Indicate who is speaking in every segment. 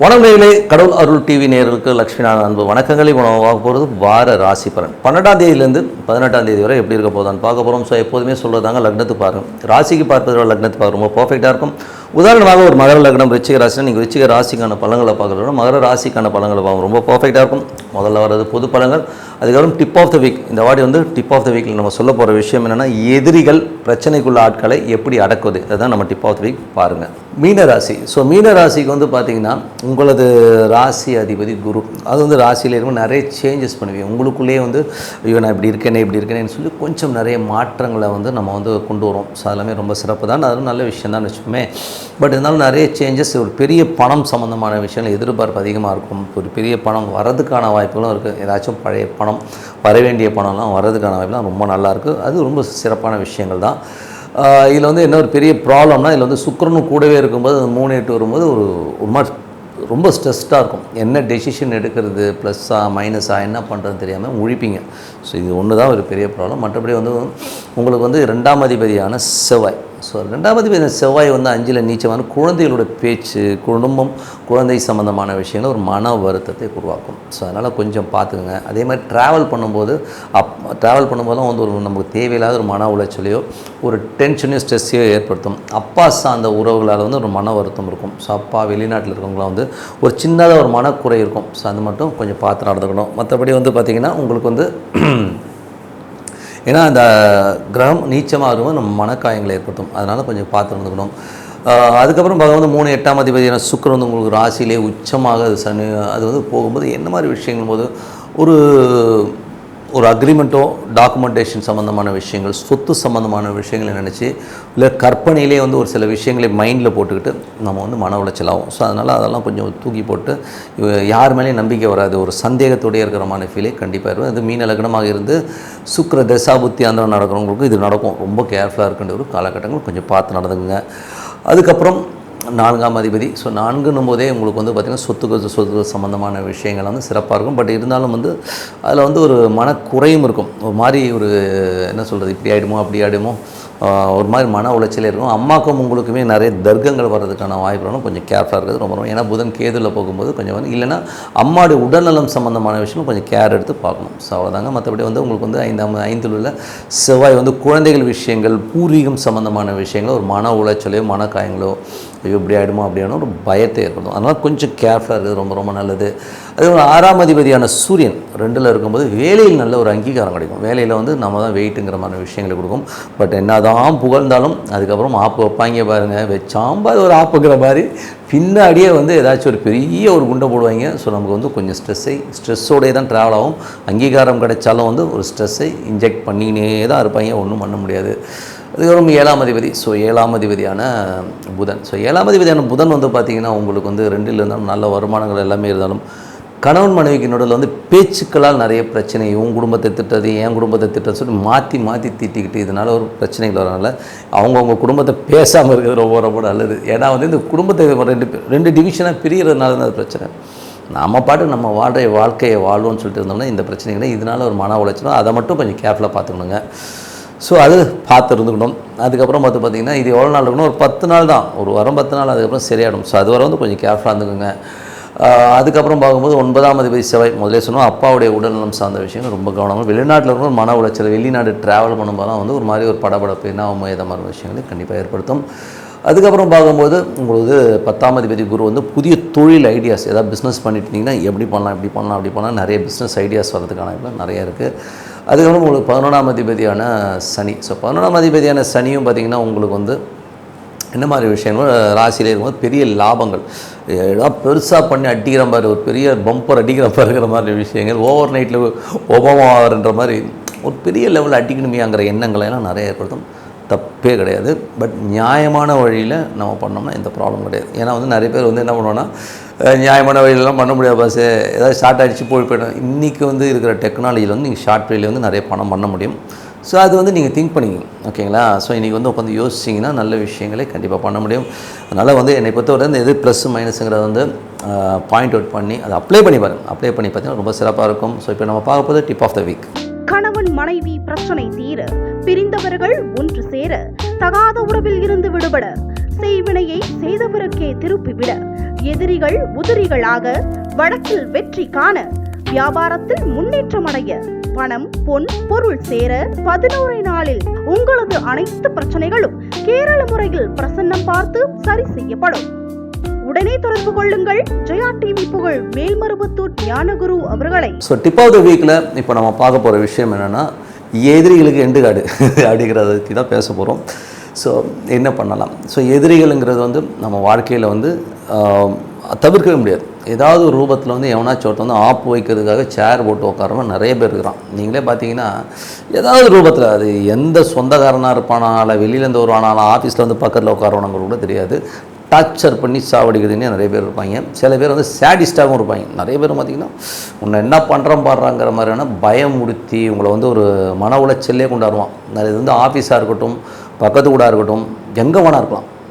Speaker 1: வணக்கங்களே கடவுள் அருள் டிவி நேயர்களுக்கு லட்சுமிநாதன் அன்பு வணக்கங்களை உணவாக போகிறது வார ராசி பலன். பன்னெண்டாம் தேதியிலேருந்து பதினெட்டாம் தேதி வரை எப்படி இருக்க போதான் பார்க்க போகிறோம் ஸோ எப்போதுமே சொல்கிறதாங்க லக்னத்துக்கு பாருங்க. ராசிக்கு பார்ப்பதை விட லக்னத்து பார்க்க ரொம்ப பர்ஃபெக்டாக இருக்கும். உதாரணமாக ஒரு மகர லக்னம் ரிச்சிக ராசினா நீங்கள் ரிச்சிக ராசிக்கான பழங்களை பார்க்குறதோட மகர ராசிக்கான பழங்களை பார்க்கணும் ரொம்ப பர்ஃபெக்டாக இருக்கும். முதல்ல வர்றது பொது பழங்கள் அதுக்கப்புறம் டிப் ஆஃப் த வீக் இந்த வாடி வந்து டிப் ஆஃப் த வீக்கில் நம்ம சொல்ல போகிற விஷயம் என்னென்னா எதிரிகள் பிரச்சனைக்குள்ள ஆட்களை எப்படி அடக்குது அதுதான் நம்ம டிப் ஆஃப் த வீக் பாருங்கள் மீன ராசி. ஸோ மீன ராசிக்கு வந்து பார்த்தீங்கன்னா உங்களது ராசி அதிபதி குரு. அது வந்து ராசியில் இருக்கும் நிறைய சேஞ்சஸ் பண்ணுவீங்க. உங்களுக்குள்ளேயே வந்து ஐயோ நான் இப்படி இருக்கேனே இப்படி இருக்கேனேன்னு சொல்லி கொஞ்சம் நிறைய மாற்றங்களை வந்து நம்ம வந்து கொண்டு வரோம். ஸோ அதெல்லாமே ரொம்ப சிறப்பு தான். அதுவும் நல்ல விஷயம் தான் வச்சுக்கோமே பட் இருந்தாலும் நிறைய சேஞ்சஸ் ஒரு பெரிய பணம் சம்மந்தமான விஷயங்கள் எதிர்பார்ப்பு அதிகமாக இருக்கும். ஒரு பெரிய பணம் வரதுக்கான வாய்ப்புகளும் இருக்குது ஏதாச்சும் பழைய பணம் வர வேண்டிய பணம்லாம் வரதுக்கான வாய்ப்புலாம் ரொம்ப நல்லாயிருக்கு. அது ரொம்ப சிறப்பான விஷயங்கள் தான். இதில் வந்து என்ன ஒரு பெரிய ப்ராப்ளம்னா இதில் வந்து சுக்கரனும் கூடவே இருக்கும்போது அது மூணு எட்டு வரும்போது ஒரு ஒரு மாதிரி ரொம்ப ஸ்ட்ரெஸ்டாக இருக்கும். என்ன டெசிஷன் எடுக்கிறது ப்ளஸ்ஸா மைனஸா என்ன பண்ணுறதுன்னு தெரியாமல் முழிப்பீங்க. ஸோ இது ஒன்று தான் ஒரு பெரிய ப்ராப்ளம். மற்றபடி வந்து உங்களுக்கு வந்து ரெண்டாம் அதிபதியான செவ்வாய். ஸோ ரெண்டாவது செவ்வாய் வந்து அஞ்சில் நீச்சமான குழந்தைகளோட பேச்சு குடும்பம் குழந்தை சம்மந்தமான விஷயங்கள் ஒரு மன வருத்தத்தை உருவாக்கும். ஸோ அதனால் கொஞ்சம் பார்த்துக்குங்க. அதே மாதிரி ட்ராவல் பண்ணும்போது அப் ட்ராவல் பண்ணும்போதெல்லாம் வந்து ஒரு நமக்கு தேவையில்லாத ஒரு மன உளைச்சலையோ ஒரு டென்ஷனையோ ஸ்ட்ரெஸ்ஸையோ ஏற்படுத்தும். அப்பா சார்ந்த உறவுகளால் வந்து ஒரு மன வருத்தம் இருக்கும். ஸோ அப்பா வெளிநாட்டில் இருக்கவங்களாம் வந்து ஒரு சின்னதாக ஒரு மனக்குறை இருக்கும். ஸோ அது மட்டும் கொஞ்சம் பார்த்து நடந்துக்கணும். மற்றபடி வந்து பார்த்திங்கன்னா உங்களுக்கு வந்து ஏன்னா அந்த கிரகம் நீச்சமாக இருக்கும் நம்ம மனக்காயங்களை ஏற்படுத்தும். அதனால் கொஞ்சம் பார்த்து இருந்துக்கணும் அதுக்கப்புறம் பார்க்க வந்து மூணு எட்டாம் அதிபதியான சுக்கரம் வந்து உங்களுக்கு ராசியிலே உச்சமாக அது சனி அது வந்து போகும்போது என்ன மாதிரி விஷயங்கள் போது ஒரு ஒரு அக்ரிமெண்ட்டோ டாக்குமெண்டேஷன் சம்மந்தமான விஷயங்கள் சொத்து சம்மந்தமான விஷயங்களை நினச்சி இல்லை கற்பனையிலே வந்து ஒரு சில விஷயங்களை மைண்டில் போட்டுக்கிட்டு நம்ம வந்து மன உளைச்சல் ஆகும். ஸோ அதனால் அதெல்லாம் கொஞ்சம் தூக்கி போட்டு யார் மேலேயும் நம்பிக்கை வராது. ஒரு சந்தேகத்தோடயே இருக்கிற மாதிரி ஃபீலே கண்டிப்பாக இருக்கும். அது மீன லக்னமாக இருந்து சுக்கிர தசாபுத்தி அந்த நடக்கிறவங்களுக்கு இது நடக்கும். ரொம்ப கேர்ஃபுல்லாக இருக்கின்ற ஒரு காலகட்டங்கள். கொஞ்சம் பார்த்து நடந்துங்க அதுக்கப்புறம் நான்காம் அதிபதி. ஸோ நான்குன்னும் போதே உங்களுக்கு வந்து பார்த்திங்கன்னா சொத்துக்கள் சொத்து சம்மந்தமான விஷயங்கள் வந்து சிறப்பாக இருக்கும். பட் இருந்தாலும் வந்து அதில் வந்து ஒரு மனக்குறையும் இருக்கும். ஒரு மாதிரி ஒரு என்ன சொல்கிறது இப்படி ஆகிடுமோ அப்படி ஆகிடுமோ ஒரு மாதிரி மன உளைச்சலே இருக்கும். அம்மாக்கும் உங்களுக்குமே நிறைய தர்க்கங்கள் வர்றதுக்கான வாய்ப்புகளும் கொஞ்சம் கேர்ஃபுல்லாக இருக்குது ரொம்ப ரொம்ப. ஏன்னா புதன் கேதுவில் போகும்போது கொஞ்சம் வந்து இல்லைன்னா அம்மாவுடைய உடல்நலம் சம்மந்தமான விஷயம் கொஞ்சம் கேர் எடுத்து பார்க்கணும். ஸோ அவ்வளோதாங்க மற்றபடி வந்து உங்களுக்கு வந்து ஐந்தாம் ஐந்தில் உள்ள செவ்வாய் வந்து குழந்தைகள் விஷயங்கள் பூர்வீகம் சம்மந்தமான விஷயங்கள் ஒரு மன உளைச்சலையோ மனக்காயங்களோ ஐயோ இப்படி ஆகிடுமோ அப்படியான ஒரு பயத்தை ஏற்படுத்தும் அதனால் கொஞ்சம் கேர்ஃபுல்லாக இருக்குது ரொம்ப ரொம்ப நல்லது. அதே ஒரு ஆறாம் அதிபதியான சூரியன் ரெண்டில் இருக்கும்போது வேலையில் நல்ல ஒரு அங்கீகாரம் கிடைக்கும். வேலையில் வந்து நம்ம தான் வெயிட்டுங்கிற மாதிரி விஷயங்களை கொடுக்கும். பட் என்னதான் புகழ்ந்தாலும் அதுக்கப்புறம் ஆப்பு வைப்பாங்க பாருங்கள் வச்சாம்பார் ஒரு ஆப்புங்கிற மாதிரி. பின்னாடியே வந்து ஏதாச்சும் ஒரு பெரிய ஒரு குண்டை போடுவாங்க. ஸோ நமக்கு வந்து கொஞ்சம் ஸ்ட்ரெஸ்ஸை ஸ்ட்ரெஸ்ஸோடே தான் ட்ராவல் ஆகும். அங்கீகாரம் கிடைச்சாலும் வந்து ஒரு ஸ்ட்ரெஸ்ஸை இன்ஜெக்ட் பண்ணினே தான் இருப்பாங்க. ஒன்றும் பண்ண முடியாது. அதுக்கப்புறம் ஏழாம் அதிபதி. ஸோ ஏழாம் அதிபதியான புதன். ஸோ ஏழாம் அதிபதியான புதன் வந்து பார்த்திங்கன்னா உங்களுக்கு வந்து ரெண்டில் இருந்தாலும் நல்ல வருமானங்கள் எல்லாமே இருந்தாலும் கணவன் மனைவிக்கு நடுவில் வந்து பேச்சுக்களால் நிறைய பிரச்சனை உன் குடும்பத்தை திட்டது என் குடும்பத்தை திட்டது சொல்லி மாற்றி மாற்றி திட்டிக்கிட்டு இதனால் ஒரு பிரச்சனைகள் வரனால அவங்கவுங்க குடும்பத்தை பேசாமல் இருக்கிறது ரொம்ப ரொம்ப நல்லது. ஏன்னா வந்து இந்த குடும்பத்தை ரெண்டு ரெண்டு டிவிஷனாக பிரியறதுனால தான் அது பிரச்சனை. நம்ம பாட்டு நம்ம வாழ்கிற வாழ்க்கையை வாழ்வோம்னு சொல்லிட்டு இருந்தோம்னா இந்த பிரச்சனைகளை இதனால் ஒரு மன உளைச்சலும் அதை மட்டும் கொஞ்சம் கேர்ஃபுல்லாக பார்த்துக்கணுங்க. ஸோ அது பார்த்து இருந்துக்கணும். அதுக்கப்புறம் பார்த்து பார்த்தீங்கன்னா இது எவ்வளோ நாள் இருக்கணும்? ஒரு பத்து நாள் தான். ஒரு வாரம் பத்து நாள் அதுக்கப்புறம் சரியாயிடும். ஸோ அது வரை வந்து கொஞ்சம் கேர்ஃபுல்லாக இருந்துக்கோங்க. அதுக்கப்புறம் பார்க்கும்போது ஒன்பதாம் அதிபதி செவ்வாய் முதலே சொன்னோம் அப்பாவுடைய உடல்நலம் சார்ந்த விஷயங்கள் ரொம்ப கவனமாக வெளிநாட்டில் இருக்கும் மன உளைச்சல் வெளிநாடு ட்ராவல் பண்ணும்போதெல்லாம் வந்து ஒரு மாதிரி ஒரு படபடப்பு என்ன ஆகுமோ இதை மாதிரி விஷயங்களை கண்டிப்பாக ஏற்படுத்தும். அதுக்கப்புறம் பார்க்கும்போது உங்களுக்கு பத்தாம் அதிபதி குரு வந்து புதிய தொழில் ஐடியாஸ் ஏதாவது பிஸ்னஸ் பண்ணிட்டு இருந்தீங்கன்னா எப்படி பண்ணலாம் இப்படி பண்ணலாம் அப்படி பண்ணலாம் நிறைய பிஸ்னஸ் ஐடியாஸ் வர்றதுக்கான நிறைய இருக்குது அதுக்கப்புறம் உங்களுக்கு பதினொன்றாம் அதிபதியான சனி. ஸோ பதினொன்றாம் அதிபதியான சனியும் பார்த்திங்கன்னா உங்களுக்கு வந்து என்ன மாதிரி விஷயங்கள்? ராசியில் இருக்கும்போது பெரிய லாபங்கள். ஏதாவது பெருசாக பண்ணி அடிக்கிற மாதிரி ஒரு பெரிய பம்பர் அடிக்கிற மாதிரி இருக்கிற மாதிரி விஷயங்கள். ஓவர் நைட்டில் ஒபாமான்ற மாதிரி ஒரு பெரிய லெவலில் அடிக்கணுமேங்கிற எண்ணங்களை எல்லாம் நிறைய ஏற்படுத்தும். தப்பே கிடையாது. பட் நியாயமான வழியில் நம்ம பண்ணோம்னா எந்த ப்ராப்ளம் கிடையாது. ஏன்னா வந்து நிறைய பேர் வந்து என்ன பண்ணுவோன்னா நியாயமான வழியிலலாம் பண்ண முடியாது பாஸ் ஏதாவது ஷார்ட் அடித்து போய் போயிடும். இன்றைக்கி வந்து இருக்கிற டெக்னாலஜியில் வந்து நீங்கள் ஷார்ட் வழியில் வந்து நிறைய பணம் பண்ண முடியும். ஸோ அது வந்து நீங்கள் திங்க் பண்ணிக்கணும் ஓகேங்களா ஸோ இன்றைக்கி வந்து உட்காந்து யோசிச்சிங்கன்னா நல்ல விஷயங்களே கண்டிப்பாக பண்ண முடியும். அதனால் வந்து என்னை பொறுத்தவரை இந்த எது ப்ளஸ் மைனஸுங்கிறத வந்து பாயிண்ட் அவுட் பண்ணி அதை அப்ளை பண்ணி பாருங்கள் அப்ளை பண்ணி பார்த்தீங்கன்னா ரொம்ப சிறப்பாக இருக்கும். ஸோ இப்போ நம்ம பார்க்க போகிறது டிப் ஆஃப் த வீக்
Speaker 2: கணவன் மனைவி பிரச்சனை தீர பிரிந்தவர்கள் ஒன்று சேர தகாத உறவில் இருந்து விடுபட செய்வினையை செய்தவருக்கே திருப்பிவிட எதிரிகள் உதிரிகளாக வழக்கில் வெற்றி காண வியாபாரத்தில் முன்னேற்றமடைய பணம் பொன் பொருள் சேர பதினோரு நாளில் உங்களது அனைத்து பிரச்சனைகளும் கேரள முறையில் பிரசன்னம் பார்த்து சரி செய்யப்படும். உடனே தொடர்பு கொள்ளுங்கள். ஜெயா டிவி புகழ் மேல்மருவத்தூர் ஞானகுரு அவர்களை.
Speaker 1: ஸோ டிப் ஆஃப் த வீக்கில் இப்போ நம்ம பார்க்க போகிற விஷயம் என்னென்னா எதிரிகளுக்கு எண்டு காடு அப்படிங்கிறத பற்றி தான் பேச போகிறோம் ஸோ என்ன பண்ணலாம்? ஸோ எதிரிகளுங்கிறது வந்து நம்ம வாழ்க்கையில் வந்து தவிர்க்கவே முடியாது. ஏதாவது ஒரு ரூபத்தில் வந்து எவனாச்சும் ஒருத்தர் வந்து ஆப்பு வைக்கிறதுக்காக சேர் போட்டு உட்காரவன் நிறைய பேர் இருக்கிறான். நீங்களே பார்த்தீங்கன்னா ஏதாவது ரூபத்தில் அது எந்த சொந்தக்காரனாக இருப்பானால வெளியிலேருந்து வருவானாலும் ஆஃபீஸில் வந்து பக்கத்தில் உட்காரவனங்கிறது கூட தெரியாது. டார்ச்சர் பண்ணி சாவடிக்கிறதுனே நிறைய பேர் இருப்பாங்க. சில பேர் வந்து சேடிஸ்டாகவும் இருப்பாங்க. நிறைய பேர் பார்த்திங்கன்னா உன்னை என்ன பண்ணுறோம் பாடுறாங்கிற மாதிரியான பயமுடுத்தி உங்களை வந்து ஒரு மன உளைச்சல்லே கொண்டாடுவான். இது வந்து ஆஃபீஸாக இருக்கட்டும் பக்கத்து கூட இருக்கட்டும் எங்கே வேணா இருக்கலாம்.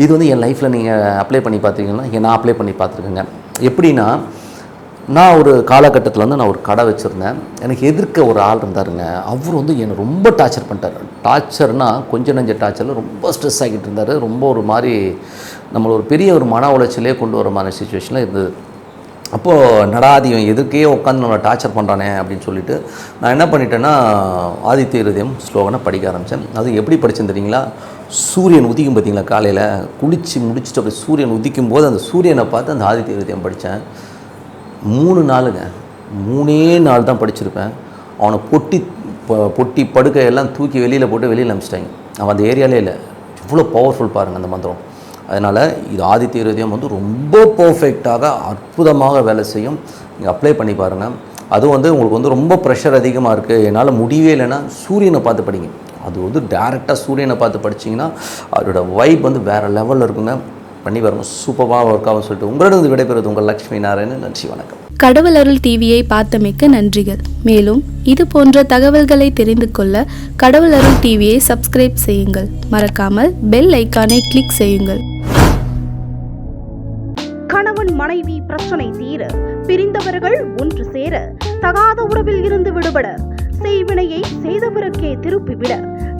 Speaker 1: இது வந்து என் லைஃப்பில் நீங்கள் அப்ளை பண்ணி பார்த்தீங்கன்னா நான் அப்ளை பண்ணி பார்த்துருக்கேங்க எப்படின்னா நான் ஒரு காலகட்டத்தில் வந்து நான் ஒரு கடை வச்சுருந்தேன். எனக்கு எதிர்க்க ஒரு ஆள் இருந்தாருங்க. அவர் வந்து என்னை ரொம்ப டார்ச்சர் பண்ணிட்டார். டார்ச்சர்னால் கொஞ்ச நஞ்ச டார்ச்சரில் ரொம்ப ஸ்ட்ரெஸ் ஆகிட்டு இருந்தார். ரொம்ப ஒரு மாதிரி நம்மளை ஒரு பெரிய ஒரு மன உளைச்சலே கொண்டு வர மாதிரி சுச்சுவேஷனில் இருந்தது. அப்போது நடாதியம் எதுக்கே உட்காந்து நம்மளை டார்ச்சர் பண்ணுறானே அப்படின்னு சொல்லிட்டு நான் என்ன பண்ணிட்டேன்னா ஆதித்ய இருதயம் ஸ்லோகனை படிக்க ஆரம்பித்தேன் அது எப்படி படித்தேன் தெரியுங்களா? சூரியன் உதிக்கும் பார்த்தீங்களா? காலையில் குளித்து முடிச்சுட்டு அப்படி சூரியன் உதிக்கும் போது அந்த சூரியனை பார்த்து அந்த ஆதித்ய இருதயம் படித்தேன். மூணு நாளுங்க. மூணே நாள் தான் படிச்சிருப்பேன். அவனை பொட்டி பொட்டி படுக்கையெல்லாம் தூக்கி வெளியில் போட்டு வெளியில் அனுப்பிச்சிட்டாங்க. அவன் அந்த ஏரியாலே இல்லை. இவ்வளோ பவர்ஃபுல் பாருங்கள் அந்த மந்திரம். அதனால் இது ஆதித்ய இருதயம் வந்து ரொம்ப பர்ஃபெக்டாக அற்புதமாக வேலை செய்யும். நீங்கள் அப்ளை பண்ணி பாருங்கள் அதுவும் வந்து உங்களுக்கு வந்து ரொம்ப ப்ரெஷர் அதிகமாக இருக்குது என்னால் முடியவே இல்லைன்னா சூரியனை பார்த்து படிங்க. அது வந்து டேரெக்டாக சூரியனை பார்த்து படிச்சீங்கன்னா அதோட வைப் வந்து வேறு லெவலில் இருக்குங்க. பண்ணி பாருங்க. சூப்பராக ஒர்க் ஆகும் சொல்லிட்டு உங்களிடம் விடைபெறுவது உங்கள் லக்ஷ்மி நாராயணன். நன்றி வணக்கம்.
Speaker 3: கடவுள் அருள் டிவியை பார்த்தமைக்க நன்றிகள். மேலும் இது போன்ற தகவல்களை தெரிந்து கொள்ள கடவுள் அருள் டிவியை சப்ஸ்கிரைப் செய்யுங்கள். மறக்காமல் பெல் ஐக்கானை கிளிக் செய்யுங்கள்.
Speaker 2: கணவன் மனைவி பிரச்சனை தீர பிரிந்தவர்கள் ஒன்று சேர தகாத உறவில் இருந்து விடுபட செய்வினையை செய்தவருக்கே திருப்பிவிட